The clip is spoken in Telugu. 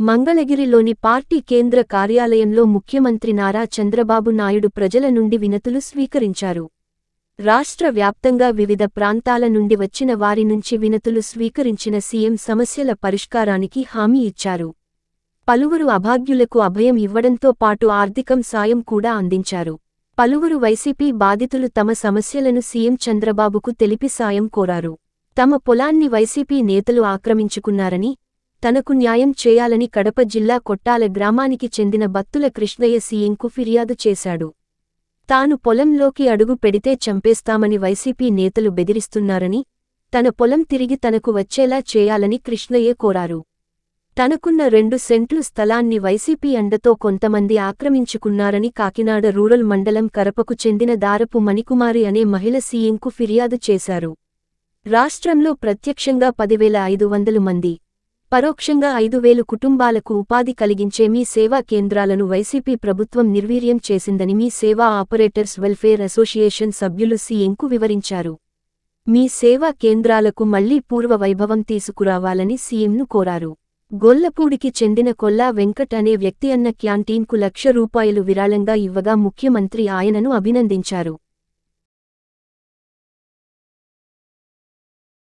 మంగళగిరిలోని పార్టీ కేంద్ర కార్యాలయంలో ముఖ్యమంత్రి నారా చంద్రబాబు నాయుడు ప్రజల నుండి వినతులు స్వీకరించారు. రాష్ట్ర వ్యాప్తంగా వివిధ ప్రాంతాల నుండి వచ్చిన వారి నుంచి వినతులు స్వీకరించిన సీఎం సమస్యల పరిష్కారానికి హామీ ఇచ్చారు. పలువురు అభాగ్యులకు అభయం ఇవ్వడంతో పాటు ఆర్థికం సాయం కూడా అందించారు. పలువురు వైసీపీ బాధితులు తమ సమస్యలను సీఎం చంద్రబాబుకు తెలిపి సాయం కోరారు. తమ పొలాన్ని వైసీపీ నేతలు ఆక్రమించుకున్నారని తనకు న్యాయం చేయాలని కడప జిల్లా కొట్టాల గ్రామానికి చెందిన బత్తుల కృష్ణయ్య సీఎంకు ఫిర్యాదు చేశాడు. తాను పొలంలోకి అడుగు పెడితే చంపేస్తామని వైసీపీ నేతలు బెదిరిస్తున్నారని తన పొలం తిరిగి తనకు వచ్చేలా చేయాలని కృష్ణయ్య కోరారు. తనకున్న రెండు సెంట్లు స్థలాన్ని వైసీపీ అండతో కొంతమంది ఆక్రమించుకున్నారని కాకినాడ రూరల్ మండలం కరపకు చెందిన దారపు మణికుమారి అనే మహిళ సీఎంకు ఫిర్యాదు చేశారు. రాష్ట్రంలో ప్రత్యక్షంగా పదివేల ఐదు వందలు మంది పరోక్షంగా ఐదు వేలు కుటుంబాలకు ఉపాధి కలిగించే మీ సేవా కేంద్రాలను వైసీపీ ప్రభుత్వం నిర్వీర్యం చేసిందని మీ సేవా ఆపరేటర్స్ వెల్ఫేర్ అసోసియేషన్ సభ్యులు సీఎంకు వివరించారు. మీ సేవా కేంద్రాలకు మళ్ళీ పూర్వ వైభవం తీసుకురావాలని సీఎంను కోరారు. గొల్లపూడికి చెందిన కొల్లా వెంకట్ అనే వ్యక్తి అన్న క్యాంటీన్కు లక్ష రూపాయలు విరాళంగా ఇవ్వగా ముఖ్యమంత్రి ఆయనను అభినందించారు.